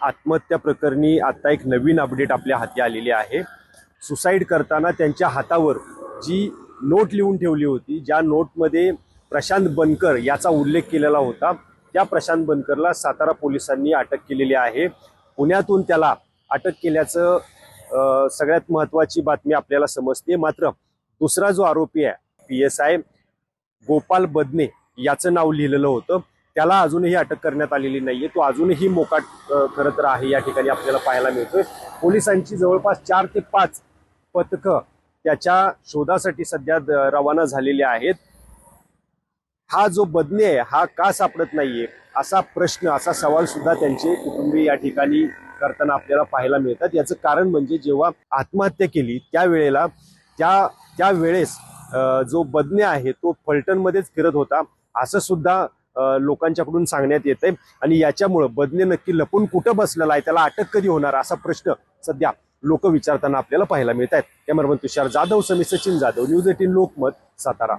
आत्महत्या प्रकरणी आता एक नवीन अपडेट आपल्या हाती आलेली आहे. सुसाईड करताना त्यांच्या हातावर जी नोट लिहून ठेवली होती ज्या नोटमध्ये प्रशांत बनकर याचा उल्लेख केलेला होता. त्या प्रशांत बनकरला सातारा पोलिसांनी अटक केलेली आहे. पुण्यातून त्याला अटक केल्याचं सगळ्यात महत्त्वाची बातमी आपल्याला समजते. मात्र दुसरा जो आरोपी आहे P S I Gopal Badne याचं नाव लिहिलेलं होतं. त्याला अजूनही अटक करण्यात आलेली नाहीये. तो अजूनही मोकाट करत खरं तर आहे. या ठिकाणी आपल्याला पाहायला मिळतोय. पोलिसांची जवळपास चार ते पाच पथकं त्याच्या शोधासाठी सध्या द- रवाना झालेली आहेत. हा जो बदने आहे हा का सापडत नाहीये असा प्रश्न असा सवाल सुद्धा त्यांचे कुटुंबीय या ठिकाणी करताना आपल्याला पाहायला मिळतात. याचं कारण म्हणजे जेव्हा आत्महत्या केली त्यावेळेला त्या त्या वेळेस जो बदने आहे तो फलटणमध्येच फिरत होता. असं सुद्धा लोकांच्याकडून सांगण्यात येत आहे आणि याच्यामुळं बदने नक्की लपून कुठं बसलेला आहे त्याला अटक कधी होणार असा प्रश्न सध्या लोक विचारताना आपल्याला पाहायला मिळत आहेत cameraman Tushar Jadhav Sami Sachin Jadhav news eighteen Lokmat Satara.